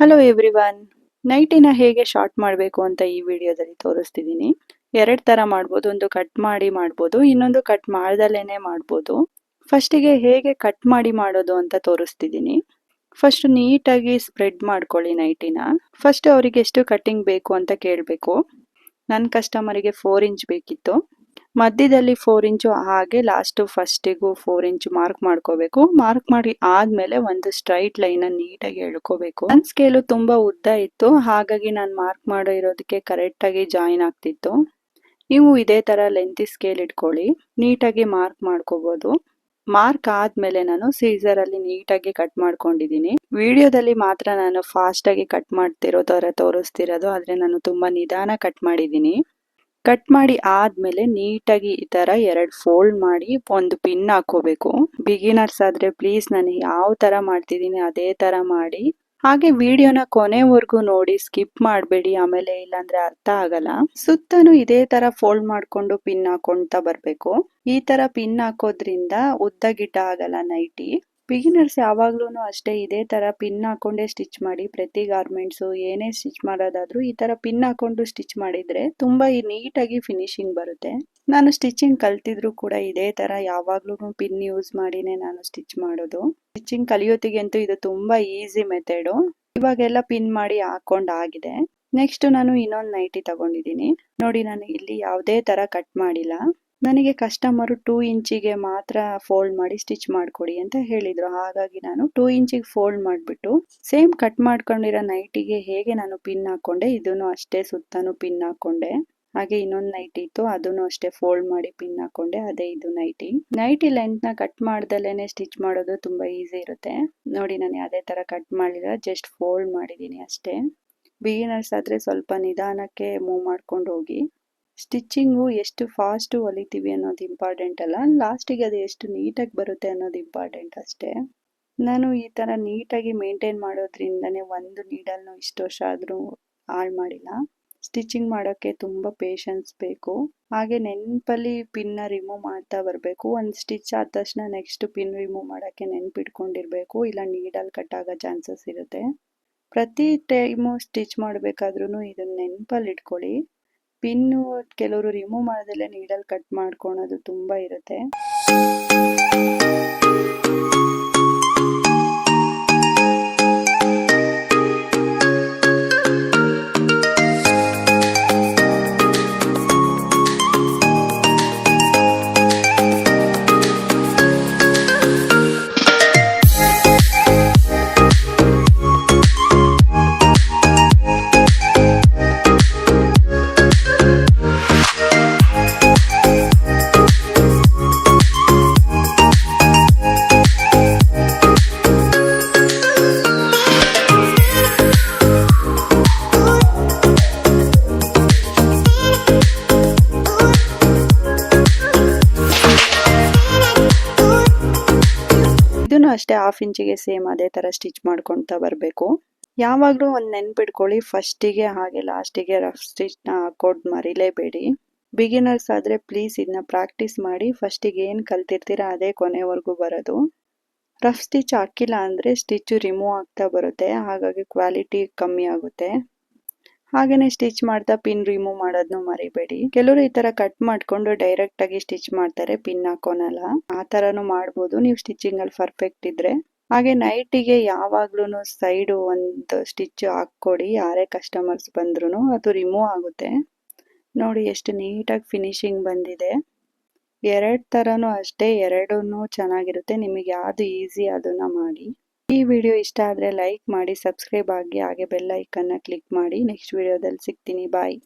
Hello everyone ನೈಟಿನ ಹೇಗೆ short ಮಾಡಬೇಕು ಅಂತ ಈ ವಿಡಿಯೋದಲ್ಲಿ ತೋರಿಸ್ತಿದ್ದೀನಿ ಎರಡು ಥರ ಮಾಡ್ಬೋದು, ಒಂದು ಕಟ್ ಮಾಡಿ ಮಾಡ್ಬೋದು, ಇನ್ನೊಂದು ಕಟ್ ಮಾಡ್ದಲೇ ಮಾಡ್ಬೋದು. ಫಸ್ಟಿಗೆ ಹೇಗೆ ಕಟ್ ಮಾಡಿ ಮಾಡೋದು ಅಂತ ತೋರಿಸ್ತಿದ್ದೀನಿ ಫಸ್ಟ್ ನೀಟಾಗಿ ಸ್ಪ್ರೆಡ್ ಮಾಡ್ಕೊಳ್ಳಿ ನೈಟಿನ ಫಸ್ಟ್ ಅವರಿಗೆ ಎಷ್ಟು ಕಟ್ಟಿಂಗ್ ಬೇಕು ಅಂತ ಕೇಳಬೇಕು. ನನ್ನ ಕಸ್ಟಮರಿಗೆ ಫೋರ್ ಇಂಚ್ ಬೇಕಿತ್ತು. ಮಧ್ಯದಲ್ಲಿ ಫೋರ್ ಇಂಚು ಹಾಗೆ ಲಾಸ್ಟು ಫಸ್ಟಿಗೂ ಫೋರ್ ಇಂಚು ಮಾರ್ಕ್ ಮಾಡ್ಕೋಬೇಕು. ಮಾರ್ಕ್ ಮಾಡಿ ಆದ್ಮೇಲೆ ಒಂದು ಸ್ಟ್ರೈಟ್ ಲೈನ್ ನೀಟಾಗಿ ಎಳ್ಕೋಬೇಕು. ನನ್ನ ಸ್ಕೇಲು ತುಂಬಾ ಉದ್ದ ಇತ್ತು. ಹಾಗಾಗಿ ನಾನು ಮಾರ್ಕ್ ಮಾಡೋ ಇರೋದಕ್ಕೆ ಕರೆಕ್ಟ್ ಆಗಿ ಜಾಯಿನ್ ಆಗ್ತಿತ್ತು. ನೀವು ಇದೇ ತರ ಲೆಂತಿ ಸ್ಕೇಲ್ ಇಟ್ಕೊಳ್ಳಿ. ನೀಟಾಗಿ ಮಾರ್ಕ್ ಮಾಡ್ಕೋಬಹುದು ಮಾರ್ಕ್ ಆದ್ಮೇಲೆ ನಾನು ಸೀಸರ್ ಅಲ್ಲಿ ನೀಟಾಗಿ ಕಟ್ ಮಾಡ್ಕೊಂಡಿದ್ದೀನಿ. ವಿಡಿಯೋದಲ್ಲಿ ಮಾತ್ರ ನಾನು ಫಾಸ್ಟ್ ಆಗಿ ಕಟ್ ಮಾಡ್ತಿರೋ ತರ ತೋರಿಸ್ತಿರೋದು, ಆದ್ರೆ ನಾನು ತುಂಬಾ ನಿಧಾನ ಕಟ್ ಮಾಡಿದ್ದೀನಿ. ಕಟ್ ಮಾಡಿ ಆದ್ಮೇಲೆ ನೀಟಾಗಿ ಈ ತರ ಎರಡು ಫೋಲ್ಡ್ ಮಾಡಿ ಒಂದು ಪಿನ್ ಹಾಕೋಬೇಕು ಬಿಗಿನರ್ಸ್ ಆದ್ರೆ ಪ್ಲೀಸ್ ನಾನು ಯಾವ ತರ ಮಾಡ್ತಿದ್ದೀನಿ ಅದೇ ತರ ಮಾಡಿ. ಹಾಗೆ ವಿಡಿಯೋನ ಕೊನೆವರೆಗೂ ನೋಡಿ ಸ್ಕಿಪ್ ಮಾಡಬೇಡಿ, ಆಮೇಲೆ ಇಲ್ಲಾಂದ್ರೆ ಅರ್ಥ ಆಗಲ್ಲ. ಸುತ್ತನೂ ಇದೇ ತರ ಫೋಲ್ಡ್ ಮಾಡ್ಕೊಂಡು ಪಿನ್ ಹಾಕೊಂತ ಬರಬೇಕು. ಈ ತರ ಪಿನ್ ಹಾಕೋದ್ರಿಂದ ಉದ್ದ ಗಿಡ್ಡ ಆಗಲ್ಲ ನೈಟಿ. ಬಿಗಿನರ್ಸ್ ಯಾವಾಗ್ಲೂ ಅಷ್ಟೇ ಇದೇ ತರ ಪಿನ್ ಹಾಕೊಂಡೇ ಸ್ಟಿಚ್ ಮಾಡಿ ಪ್ರತಿ ಗಾರ್ಮೆಂಟ್ಸ್ ಏನೇ ಸ್ಟಿಚ್ ಮಾಡೋದಾದ್ರೂ ಈ ತರ ಪಿನ್ ಹಾಕೊಂಡು ಸ್ಟಿಚ್ ಮಾಡಿದ್ರೆ ತುಂಬಾ ನೀಟಾಗಿ ಫಿನಿಶಿಂಗ್ ಬರುತ್ತೆ. ನಾನು ಸ್ಟಿಚಿಂಗ್ ಕಲ್ತಿದ್ರು ಕೂಡ ಇದೇ ತರ ಯಾವಾಗ್ಲೂ ಪಿನ್ ಯೂಸ್ ಮಾಡಿನೇ ನಾನು ಸ್ಟಿಚ್ ಮಾಡೋದು. ಸ್ಟಿಚಿಂಗ್ ಕಲಿಯೋತಿಗಂತೂ ಇದು ತುಂಬಾ ಈಸಿ ಮೆಥಡು ಇವಾಗೆಲ್ಲ ಪಿನ್ ಮಾಡಿ ಹಾಕೊಂಡ್ ಆಗಿದೆ ನೆಕ್ಸ್ಟ್ ನಾನು ಇನ್ನೊಂದು ನೈಟಿ ತಗೊಂಡಿದ್ದೀನಿ. ನೋಡಿ ನಾನು ಇಲ್ಲಿ ಯಾವುದೇ ತರ ಕಟ್ ಮಾಡಿಲ್ಲ. ನನಗೆ ಕಸ್ಟಮರು ಟೂ ಇಂಚಿಗೆ ಮಾತ್ರ ಫೋಲ್ಡ್ ಮಾಡಿ ಸ್ಟಿಚ್ ಮಾಡಿಕೊಡಿ ಅಂತ ಹೇಳಿದರು. ಹಾಗಾಗಿ ನಾನು ಟೂ ಇಂಚಿಗೆ ಫೋಲ್ಡ್ ಮಾಡಿಬಿಟ್ಟು ಸೇಮ್ ಕಟ್ ಮಾಡ್ಕೊಂಡಿರೋ ನೈಟಿಗೆ ಹೇಗೆ ನಾನು ಪಿನ್ ಹಾಕ್ಕೊಂಡೆ ಇದನ್ನು ಅಷ್ಟೇ ಸುತ್ತಾನು ಪಿನ್ ಹಾಕೊಂಡೆ. ಹಾಗೆ ಇನ್ನೊಂದು ನೈಟಿ ಇತ್ತು, ಅದನ್ನು ಅಷ್ಟೇ ಫೋಲ್ಡ್ ಮಾಡಿ ಪಿನ್ ಹಾಕೊಂಡೆ, ಅದೇ ಇದು ನೈಟಿ ನೈಟಿ ಲೆಂತ್ನ ಕಟ್ ಮಾಡ್ದಲೇನೆ ಸ್ಟಿಚ್ ಮಾಡೋದು ತುಂಬಾ ಈಸಿ ಇರುತ್ತೆ. ನೋಡಿ, ನಾನು ಯಾವುದೇ ತರ ಕಟ್ ಮಾಡಿಲ್ಲ ಜಸ್ಟ್ ಫೋಲ್ಡ್ ಮಾಡಿದ್ದೀನಿ ಅಷ್ಟೇ. ಬಿಗಿನರ್ಸ್ ಆದ್ರೆ ಸ್ವಲ್ಪ ನಿಧಾನಕ್ಕೆ ಮೂವ್ ಮಾಡ್ಕೊಂಡು ಹೋಗಿ. ಸ್ಟಿಚ್ಚಿಂಗು ಎಷ್ಟು ಫಾಸ್ಟು ಹೊಲಿತೀವಿ ಅನ್ನೋದು ಇಂಪಾರ್ಟೆಂಟ್ ಅಲ್ಲ. ಲಾಸ್ಟಿಗೆ ಅದು ಎಷ್ಟು ನೀಟಾಗಿ ಬರುತ್ತೆ ಅನ್ನೋದು ಇಂಪಾರ್ಟೆಂಟ್ ಅಷ್ಟೇ. ನಾನು ಈ ಥರ ನೀಟಾಗಿ ಮೇಂಟೈನ್ ಮಾಡೋದ್ರಿಂದನೇ ಒಂದು ನೀಡಲ್ನು ಇಷ್ಟು ವರ್ಷ ಆದರೂ ಹಾಳು ಮಾಡಿಲ್ಲ. ಸ್ಟಿಚಿಂಗ್ ಮಾಡೋಕ್ಕೆ ತುಂಬ ಪೇಷನ್ಸ್ ಬೇಕು. ಹಾಗೆ ನೆನಪಲ್ಲಿ ಪಿನ್ನ ರಿಮೂವ್ ಮಾಡ್ತಾ ಬರಬೇಕು. ಒಂದು ಸ್ಟಿಚ್ ಆದ ತಕ್ಷಣ ನೆಕ್ಸ್ಟ್ ಪಿನ್ ರಿಮೂವ್ ಮಾಡೋಕ್ಕೆ ನೆನಪಿಟ್ಕೊಂಡಿರಬೇಕು. ಇಲ್ಲ ನೀಡಲ್ಲಿ ಕಟ್ ಆಗೋ ಚಾನ್ಸಸ್ ಇರುತ್ತೆ. ಪ್ರತಿ ಟೈಮು ಸ್ಟಿಚ್ ಮಾಡಬೇಕಾದ್ರೂ ಇದನ್ನ ನೆನಪಲ್ಲಿ ಇಟ್ಕೊಳ್ಳಿ. ಪಿನ್ನು ಕೆಲವರು ರಿಮೂವ್ ಮಾಡೋದಿಲ್ಲ ನೀಡಲ್ ಕಟ್ ಮಾಡ್ಕೊಳೋದು ತುಂಬ ಇರುತ್ತೆ. ಅಷ್ಟೇ ಹಾಫ್ ಇಂಚಿಗೆ ಸೇಮ್ ಅದೇ ತರ ಸ್ಟಿಚ್ ಮಾಡ್ಕೊತಾ ಬರಬೇಕು. ಯಾವಾಗಲೂ ಒಂದು ನೆನ್ಪಿಟ್ಕೊಳ್ಳಿ ಫಸ್ಟಿಗೆ ಹಾಗೆ ಲಾಸ್ಟಿಗೆ ರಫ್ ಸ್ಟಿಚ್ನ ಹಾಕೋದು ಮರಿಲೇಬೇಡಿ. ಬಿಗಿನರ್ಸ್ ಆದರೆ ಪ್ಲೀಸ್ ಇದನ್ನ ಪ್ರಾಕ್ಟೀಸ್ ಮಾಡಿ ಫಸ್ಟಿಗೆ ಏನು ಕಲ್ತಿರ್ತೀರ ಅದೇ ಕೊನೆವರೆಗೂ ಬರೋದು. ರಫ್ ಸ್ಟಿಚ್ ಹಾಕಿಲ್ಲ ಅಂದರೆ ಸ್ಟಿಚ್ಚು ರಿಮೂವ್ ಆಗ್ತಾ ಬರುತ್ತೆ, ಹಾಗಾಗಿ ಕ್ವಾಲಿಟಿ ಕಮ್ಮಿ ಆಗುತ್ತೆ. ಹಾಗೇನೆ ಸ್ಟಿಚ್ ಮಾಡ್ತಾ ಪಿನ್ ರಿಮೂವ್ ಮಾಡೋದ್ನು ಮರಿಬೇಡಿ. ಕೆಲವರು ಈ ತರ ಕಟ್ ಮಾಡ್ಕೊಂಡು ಡೈರೆಕ್ಟ್ ಆಗಿ ಸ್ಟಿಚ್ ಮಾಡ್ತಾರೆ ಪಿನ್ ಹಾಕೋನಲ್ಲ. ಆ ತರನು ಮಾಡ್ಬೋದು. ನೀವು ಸ್ಟಿಚಿಂಗ್ ಅಲ್ಲಿ ಪರ್ಫೆಕ್ಟ್ ಇದ್ರೆ. ಹಾಗೆ ನೈಟಿಗೆ ಯಾವಾಗ್ಲೂ ಸೈಡ್ ಒಂದು ಸ್ಟಿಚ್ ಹಾಕ್ಕೊಡಿ. ಯಾರೇ ಕಸ್ಟಮರ್ಸ್ ಬಂದ್ರು ಅದು ರಿಮೂವ್ ಆಗುತ್ತೆ. ನೋಡಿ ಎಷ್ಟು ನೀಟಾಗಿ ಫಿನಿಶಿಂಗ್ ಬಂದಿದೆ. ಎರಡ್ ತರನು ಅಷ್ಟೇ ಎರಡೂ ಚೆನ್ನಾಗಿರುತ್ತೆ. ನಿಮಗೆ ಯಾವ್ದು ಈಸಿ ಅದನ್ನ ಮಾಡಿ. ಈ ವಿಡಿಯೋ ಇಷ್ಟ ಆದರೆ ಲೈಕ್ ಮಾಡಿ, ಸಬ್ಸ್ಕ್ರೈಬ್ ಆಗಿ ಹಾಗೆ ಬೆಲ್ ಕ್ಲಿಕ್ ಮಾಡಿ. ನೆಕ್ಸ್ಟ್ ವಿಡಿಯೋದಲ್ಲಿ ಸಿಗ್ತೀನಿ. ಬಾಯ್.